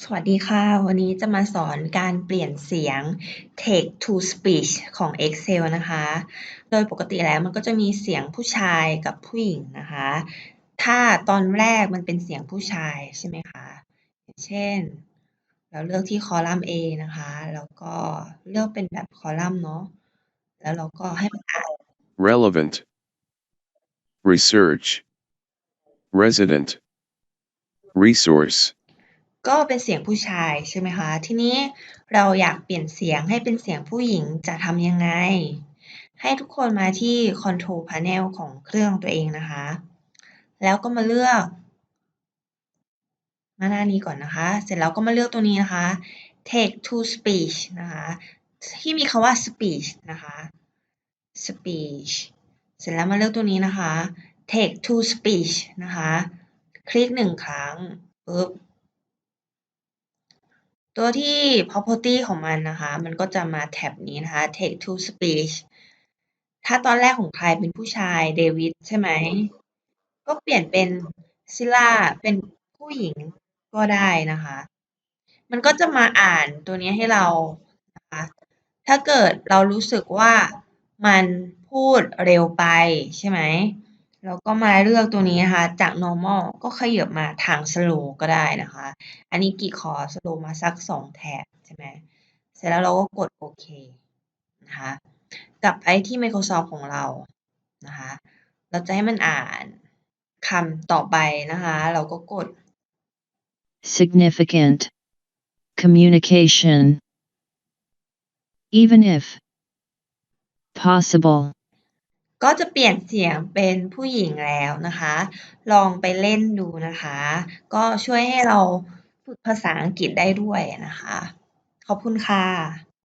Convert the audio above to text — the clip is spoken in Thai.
สวัสดีค่ะ วันนี้จะมาสอนการเปลี่ยนเสียง text to speech ของ Excel นะคะ โดยปกติแล้วมันก็จะมีเสียงผู้ชายกับผู้หญิงนะคะ ถ้าตอนแรกมันเป็นเสียงผู้ชายใช่ไหมคะ เช่น เราเลือกที่คอลัมน์ A นะคะ แล้วก็เลือกเป็นแบบคอลัมน์เนาะ แล้วเราก็ให้มันอ่าน relevant, research, resident, resource, ก็เป็นเสียงผู้ชายใช่ไหมคะ ทีนี้เราอยากเปลี่ยนเสียงให้เป็นเสียงผู้หญิงจะทำยังไง ให้ทุกคนมาที่ Control Panel ของเครื่องตัวเองนะคะ แล้วก็มาเลือกมาหน้านี้ก่อนนะคะ เสร็จแล้วก็มาเลือกตัวนี้นะคะ Text to Speech นะคะ ที่มีคำว่า speech นะคะ speech เสร็จแล้วมาเลือกตัวนี้นะคะ Text to Speech นะคะ คลิกหนึ่งครั้งปุ๊บ ตัวที่ property ของมันนะคะ มันก็จะมาแท็บนี้นะคะ text to speech ถ้าตอนแรกของใครเป็นผู้ชายเดวิดใช่ไหม ก็เปลี่ยนเป็นซิล่าเป็นผู้หญิงก็ได้นะคะ มันก็จะมาอ่านตัวนี้ให้เรานะคะ ถ้าเกิดเรารู้สึกว่ามันพูดเร็วไปใช่ไหม เราก็มาเลือกตัวนี้นะคะ จาก normal ก็ขยับมาทาง slow ก็ได้นะคะ อันนี้กี่ขอ slow มาสักสองแถบใช่ไหมเสร็จแล้วเราก็กดโอเคนะคะกลับไปที่ Microsoft ของเรานะคะ เราจะให้มันอ่านคำต่อไปนะคะ เราก็กด significant communication even if possible ก็จะเปลี่ยนเสียงเป็นผู้หญิงแล้วนะคะ ลองไปเล่นดูนะคะ ก็ช่วยให้เราฝึกภาษาอังกฤษได้ด้วยนะคะ ขอบคุณค่ะ